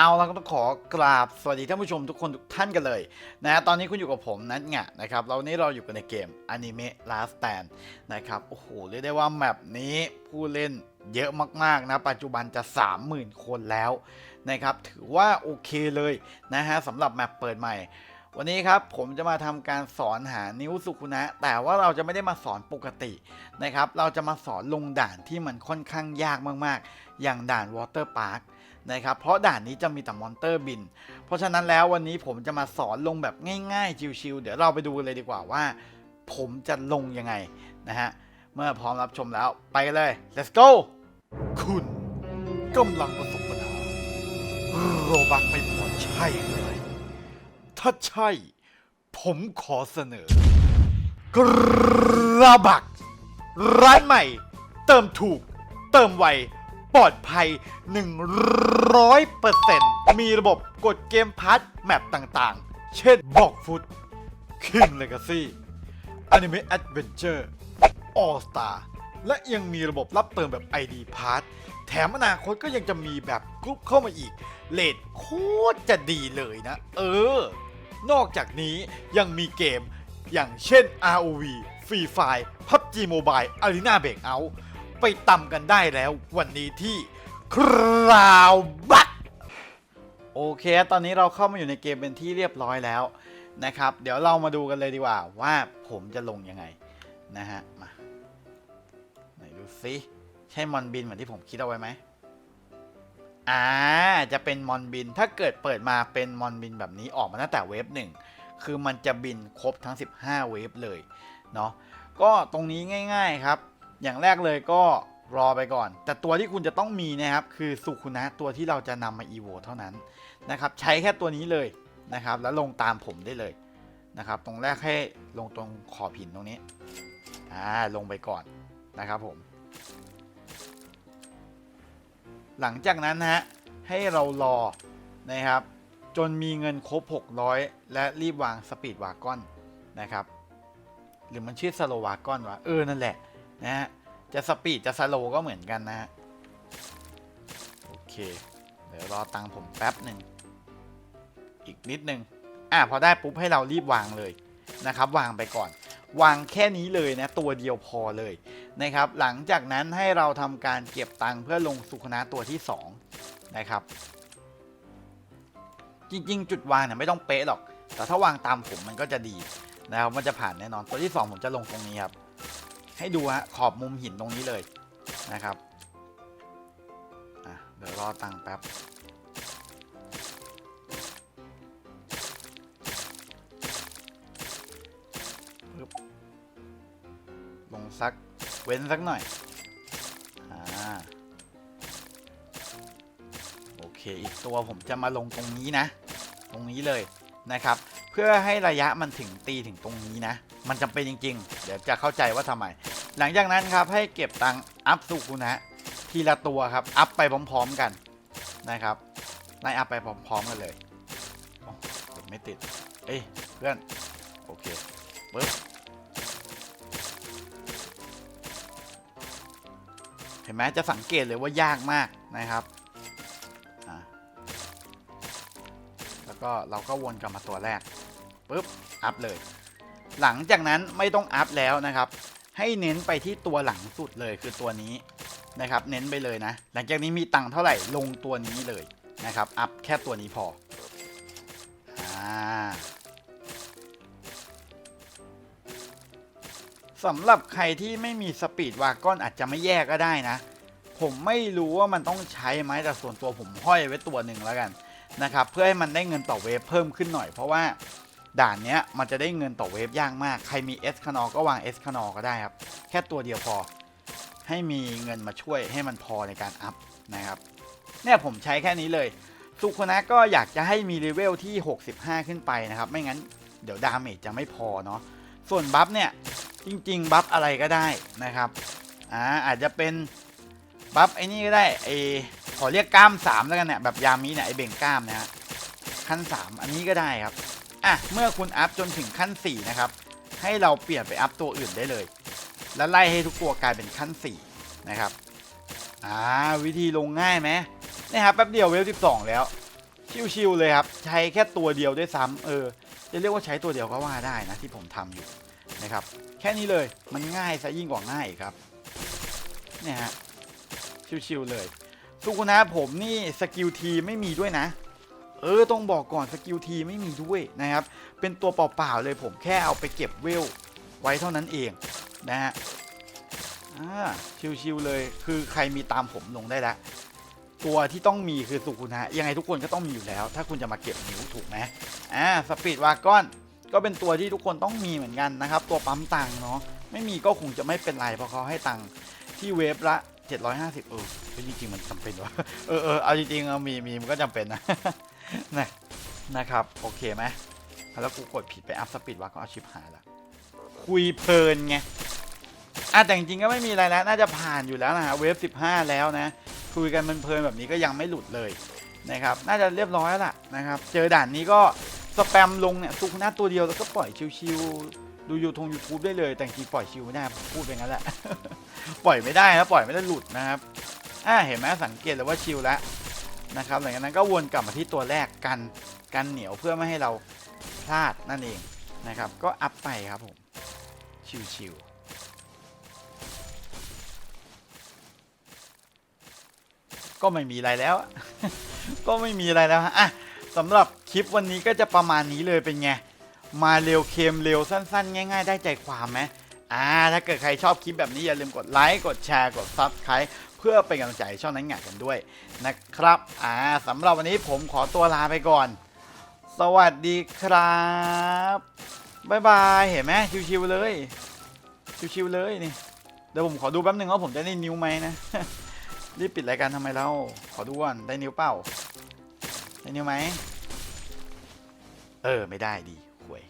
เอาแล้วก็ต้องขอกราบสวัสดีท่านผู้ชมทุกคนทุกท่านกันเลยนะตอนนี้คุณอยู่กับผมนัทงะนะครับเรานี้เราอยู่กันในเกม Anime Last Stand นะครับโอ้โหเรียกได้ว่าแมปนี้ผู้เล่นเยอะมากๆนะปัจจุบันจะ 30,000 คนแล้วนะครับถือว่าโอเคเลยนะฮะสำหรับแมปเปิดใหม่ วันนี้ครับผมจะมาทำการสอนหานิ้วสุคุนะ แต่ว่าเราจะไม่ได้มาสอนปกตินะครับเราจะมาสอนลงด่านที่มันค่อนข้างยากมากๆ อย่างด่าน Water Park นะครับเพราะด่านนี้จะมีแต่มอนเตอร์บิน เพราะฉะนั้นแล้ววันนี้ผมจะมาสอนลงแบบง่ายๆชิวๆเดี๋ยวเราไปดูเลยดีกว่าว่า ผมจะลงยังไงนะฮะเมื่อพร้อมรับชมแล้วไปกันเลย let's go คุณกำลังประสบปัญหาโรบักไม่พอใช่เลยถ้าใช่ ผมขอเสนอกระบัก ร้านใหม่ เติมถูก เติมไว ลอดภัย 100%มีระบบกดเกมพาร์ทแมปต่างๆ เช่นบอกฟุต King Legacy Anime Adventure All Star และยังมีระบบรับเติมแบบ ID Pass แถมอนาคตก็ยังจะมีแบบกรุ๊ปเข้ามาอีก เลทโคตรจะดีเลยนะ เออ นอกจากนี้ยังมีเกมอย่างเช่น ROV Free Fire PUBG Mobile Arena Breakout ไปตำกันได้แล้ว วันนี้ที่คราวบักโอเค ตอนนี้เราเข้ามาอยู่ในเกมเป็นที่เรียบร้อยแล้วนะครับ เดี๋ยวเรามาดูกันเลยดีกว่าว่าผมจะลงยังไงนะฮะ มาไหนดูซิใช่มอนบินเหมือนที่ผมคิดเอาไว้ไหมอ่า จะเป็นมอนบิน ถ้าเกิดเปิดมาเป็นมอนบินแบบนี้ออกมาตั้งแต่เวฟหนึ่งคือมันจะบินครบทั้ง 15 เวฟเลยเนาะ ก็ตรงนี้ง่าย ๆครับ อย่างแรกเลยก็รอไปก่อน แต่ตัวที่คุณจะต้องมีนะครับ คือสุคุนะตัวที่เราจะนำมาอีโวเท่านั้นนะครับ ใช้แค่ตัวนี้เลยนะครับ แล้วลงตามผมได้เลยนะครับ ตรงแรกให้ลงตรงขอบหินตรงนี้อ่าลงไปก่อนนะครับผม หลังจากนั้นนะฮะให้เรารอนะครับ จนมีเงินครบ 600 และรีบวางสปีดวากอนนะครับ หรือมันชื่อสโลวากอนวะเออนั่นแหละนะฮะ จะสปีดจะสโลก็เหมือนกันนะฮะ โอเค เดี๋ยวรอตังค์ผมแป๊บหนึ่ง อีกนิดนึง อะพอได้ปุ๊บให้เรารีบวางเลยนะครับ วางไปก่อน วางแค่นี้เลยนะ ตัวเดียวพอเลยนะครับ หลังจากนั้นให้เราทำการเก็บตังค์เพื่อลงสุขนะตัวที่สองนะครับ จริง ๆ จุดวางเนี่ยไม่ต้องเป๊ะหรอก แต่ถ้าวางตามผมมันก็จะดีนะครับ มันจะผ่านแน่นอน ตัวที่ 2 ผมจะลงตรงนี้ครับ ให้ดูฮะขอบมุมหินตรงนี้เลยนะครับเดี๋ยวรอตังค์แป๊บลงสักเว้นสักหน่อยอ่าโอเค อีกตัวผมจะมาลงตรงนี้นะ ตรงนี้เลยนะครับ เพื่อให้ระยะมันถึงตีถึงตรงนี้นะ มันจำเป็นจริง ๆ เดี๋ยวจะเข้าใจว่าทำไม หลังจากนั้นครับให้เก็บตังค์อัพสุกุนะทีละตัวครับ อัพไปพร้อมๆกันนะครับไล่อัพไปพร้อมๆกันเลยไม่ติด เอ้ยเพื่อน โอเคปึ๊บเห็นไหมจะสังเกตเลยว่ายากมากนะครับแล้วก็เราก็วนกลับมาตัวแรกปุ๊บอัพเลย หลังจากนั้นไม่ต้องอัพแล้วนะครับ ให้เน้นไปที่ตัวหลังสุดเลยคือตัวนี้นะครับ เน้นไปเลยนะ หลังจากนี้มีตังค์เท่าไหร่ลงตัวนี้เลยนะครับ อัพแค่ตัวนี้พออ่าสำหรับใครที่ไม่มีสปีดวากอนอาจจะไม่แยกก็ได้นะ ผมไม่รู้ว่ามันต้องใช้ไหมแต่ส่วนตัวผมห้อยไว้ตัวหนึ่งแล้วกันนะครับ เพื่อให้มันได้เงินต่อเวฟเพิ่มขึ้นหน่อยเพราะว่า ด่านเนี้ยมันจะได้เงินต่อเวฟยากมาก ใครมีเอสคานอก็วางเอสคานอก็ได้ครับ แค่ตัวเดียวพอ ให้มีเงินมาช่วยให้มันพอในการอัพนะครับเนี่ยผมใช้แค่นี้เลยสุคนะก็อยากจะให้มีเลเวลที่ 65 ขึ้นไปนะครับ ไม่งั้นเดี๋ยวดาเมจจะไม่พอเนาะส่วนบัฟเนี่ยจริง ๆ บัฟอะไรก็ได้นะครับอ่าอาจจะเป็นบัฟไอ้นี่ก็ได้ไอขอเรียกกล้ามสามแล้วกันเนี่ยแบบยามีเนี่ยไอเบ่งกล้ามนะฮะขั้นสามอันนี้ก็ได้ครับ อะเมื่อคุณอัพจนถึงขั้นสี่นะครับ ให้เราเปลี่ยนไปอัพตัวอื่นได้เลย แล้วไล่ให้ทุกตัวกลายเป็นขั้นสี่นะครับอ่าวิธีลงง่ายไหมนี่ครับแป๊บเดียวเวลสิบสองแล้ว ชิวๆเลยครับ ใช้แค่ตัวเดียวด้วยซ้ำเออ จะเรียกว่าใช้ตัวเดียวก็ว่าได้นะที่ผมทำอยู่นะครับ แค่นี้เลยมันง่ายซะยิ่งกว่าง่ายครับเนี่ยฮะชิวๆเลยสุกุนะผมนี่สกิลทีไม่มีด้วยนะ เออต้องบอกก่อนสกิลทีไม่มีด้วยนะครับ เป็นตัวเปล่าๆเลยผมแค่เอาไปเก็บเวลไว้เท่านั้นเองนะฮะอ่าชิวๆเลยคือใครมีตามผมลงได้แล้วตัวที่ต้องมีคือสุกุนะยังไงทุกคนก็ต้องมีอยู่แล้ว ถ้าคุณจะมาเก็บนิ้วถูกไหมอ่าสปีดวากอนก็เป็นตัวที่ทุกคนต้องมีเหมือนกันนะครับ ตัวปั๊มตังค์เนาะไม่มีก็คงจะไม่เป็นไรเพราะเขาให้ตังค์ที่เวฟละ 750 เออเฮ้ยจริงมันจำเป็นวะเออเออเอาจริงๆเอามีมีมันก็จำเป็นนะ นะนะครับ โอเคไหมแล้วกูกดผิดไปอัพสปีดวากอนเอาชิปหายละคุยเพลินไงอะแต่จริงก็ไม่มีอะไรแล้วน่าจะผ่านอยู่แล้วนะฮะเวฟ15 แล้วนะ คุยกันมันเพลินแบบนี้ก็ยังไม่หลุดเลยนะครับ น่าจะเรียบร้อยแล้วล่ะนะครับ เจอด่านนี้ก็สแปมลงเนี่ยสุกหน้าตัวเดียวแล้วก็ปล่อยชิวๆดูยูทงยูทูบได้เลย แต่จริงปล่อยชิวไม่ได้พูดไปงั้นแหละ ปล่อยไม่ได้นะปล่อยไม่ได้หลุดนะครับอ่าเห็นไหมสังเกตเลยว่าชิวแล้ว นะครับหลังจากนั้นก็วนกลับมาที่ตัวแรกกันกันเหนียวเพื่อไม่ให้เราพลาดนั่นเองนะครับ ก็อัพไปครับผม ชิวๆก็ไม่มีอะไรแล้ว ก็ไม่มีอะไรแล้วฮะอะสำหรับคลิปวันนี้ก็จะประมาณนี้เลยเป็นไง มาเร็วเค็มเร็วสั้น ๆ ง่าย ๆ ได้ใจความไหมอ่า ถ้าเกิดใครชอบคลิปแบบนี้อย่าลืมกดไลค์ กดแชร์ กดซับสไคร b ์ เพื่อเป็นกำลังใจช่องนั้นหงายกันด้วยนะครับอ่าสำหรับวันนี้ผมขอตัวลาไปก่อน สวัสดีครับบายบายเห็นไหมชิวๆเลยชิวๆเลยนี่เดี๋ยวผมขอดูแป๊บหนึ่งว่าผมจะได้นิ้วไหมนะรีบปิดรายการทำไมเราขอดูก่อนได้นิ้วเป้าได้นิ้วไหมเออไม่ได้ดีห่วย